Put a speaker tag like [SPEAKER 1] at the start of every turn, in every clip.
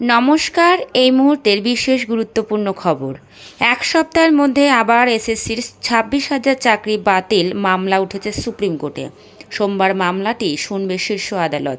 [SPEAKER 1] নমস্কার, এই মুহূর্তের বিশেষ গুরুত্বপূর্ণ খবর। এক সপ্তাহের মধ্যে আবার এসএসসির ছাব্বিশ হাজার চাকরি বাতিল মামলা উঠেছে সুপ্রিম কোর্টে। সোমবার মামলাটি শুনবে শীর্ষ আদালত।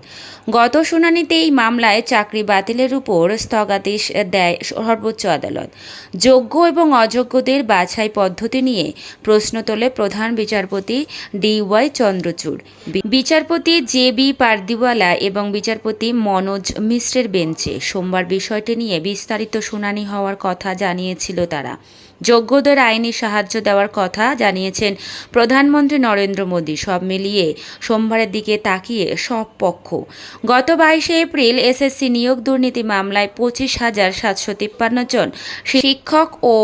[SPEAKER 1] গত শুনানিতে এই মামলায় চাকরি বাতিলের উপর স্থগাদেশ দেয় সর্বোচ্চ আদালত। যোগ্য এবং অযোগ্যদের বাছাই পদ্ধতি নিয়ে প্রশ্ন তোলে প্রধান বিচারপতি ডি ওয়াই চন্দ্রচূড়। বিচারপতি জে বি পারদিওয়ালা এবং বিচারপতি মনোজ মিশ্রের বেঞ্চে সোমবার বিষয়টি নিয়ে বিস্তারিত শুনানি হওয়ার কথা জানিয়েছিল তারা। যোগ্যদের আইনি সাহায্য দেওয়ার কথা জানিয়েছেন প্রধানমন্ত্রী নরেন্দ্র মোদী। সব মিলিয়ে সোমবারের দিকে তাকিয়ে সব পক্ষ। গত বাইশে এপ্রিল এসএসসি নিয়োগ দুর্নীতি মামলায় পঁচিশ হাজার সাতশো তিপ্পান্ন জন শিক্ষক ও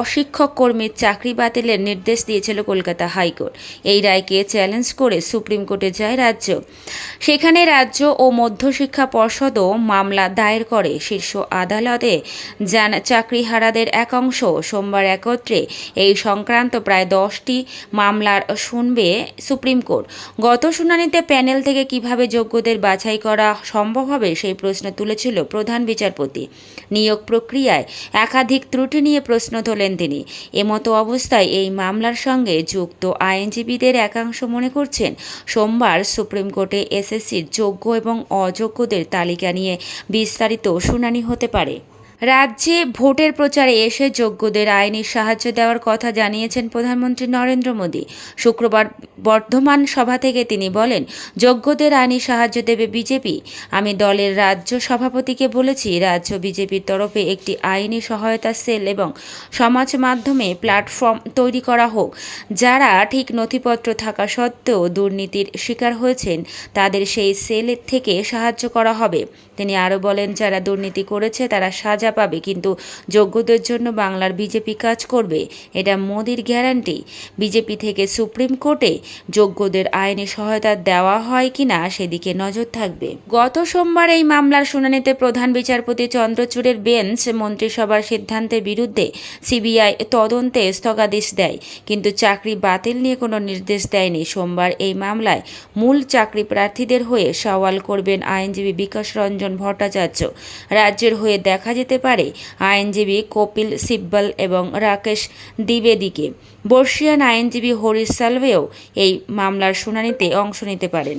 [SPEAKER 1] অশিক্ষক কর্মীর চাকরি বাতিলের নির্দেশ দিয়েছিল কলকাতা হাইকোর্ট। এই রায়কে চ্যালেঞ্জ করে সুপ্রিম কোর্টে যায় রাজ্য। সেখানে রাজ্য ও মধ্যশিক্ষা পর্ষদও মামলা দায়ের করে শীর্ষ আদালতে। চাকরিহারাদের একাংশ। সোমবার একত্রে এই সংক্রান্ত প্রায় দশটি মামলার শুনবে সুপ্রিম কোর্ট। গত শুনানিতে প্যানেল থেকে কীভাবে যোগ্যদের বাছাই করা সম্ভব হবে সেই প্রশ্ন তুলেছিল প্রধান বিচারপতি। নিয়োগ প্রক্রিয়ায় একাধিক ত্রুটি নিয়ে প্রশ্ন তোলেন তিনি। এমতো অবস্থায় এই মামলার সঙ্গে যুক্ত আইনজীবীদের একাংশ মনে করছেন, সোমবার সুপ্রিম কোর্টে এসএসসির যোগ্য এবং অযোগ্যদের তালিকা নিয়ে বিস্তারিত শুনানি হতে পারে। রাজ্যে ভোটের প্রচারে এসে যোগ্যদের আইনি সাহায্য দেওয়ার কথা জানিয়েছেন প্রধানমন্ত্রী নরেন্দ্র মোদী। শুক্রবার বর্ধমান সভা থেকে তিনি বলেন, যোগ্যদের আইনি সাহায্য দেবে বিজেপি। আমি দলের রাজ্য সভাপতিকে বলেছি, রাজ্য বিজেপির তরফে একটি আইনি সহায়তা সেল এবং সমাজ মাধ্যমে প্ল্যাটফর্ম তৈরি করা হোক। যারা ঠিক নথিপত্র থাকা সত্ত্বেও দুর্নীতির শিকার হয়েছেন, তাদের সেই সেল থেকে সাহায্য করা হবে। তিনি আরও বলেন, যারা দুর্নীতি করেছে, তারা সাজা পাবে। কিন্তু যোগ্যদের জন্য বাংলার বিজেপি কাজ করবে, এটা মোদির গ্যারান্টি। বিজেপি থেকে সুপ্রিম কোর্টে যোগ্যদের আইনি সহায়তা দেওয়া হয় কিনা সেদিকে নজর থাকবে। গত সোমবার এই মামলার শুনানিতে প্রধান বিচারপতি চন্দ্রচূড়ের বেঞ্চ মন্ত্রিসভার সিদ্ধান্তের বিরুদ্ধে সিবিআই তদন্তে স্থগাদেশ দেয়, কিন্তু চাকরি বাতিল নিয়ে কোনো নির্দেশ দেয়নি। সোমবার এই মামলায় মূল চাকরি প্রার্থীদের হয়ে সওয়াল করবেন আইনজীবী বিকাশ রঞ্জন ভট্টাচার্য। রাজ্যের হয়ে দেখা যেতে পারে। আইনজীবী কপিল সিব্বল এবং রাকেশ দ্বিবেদীকে। বর্ষিয়ান আইনজীবী হরিশ সালভেও এই মামলার শুনানিতে অংশ নিতে পারেন।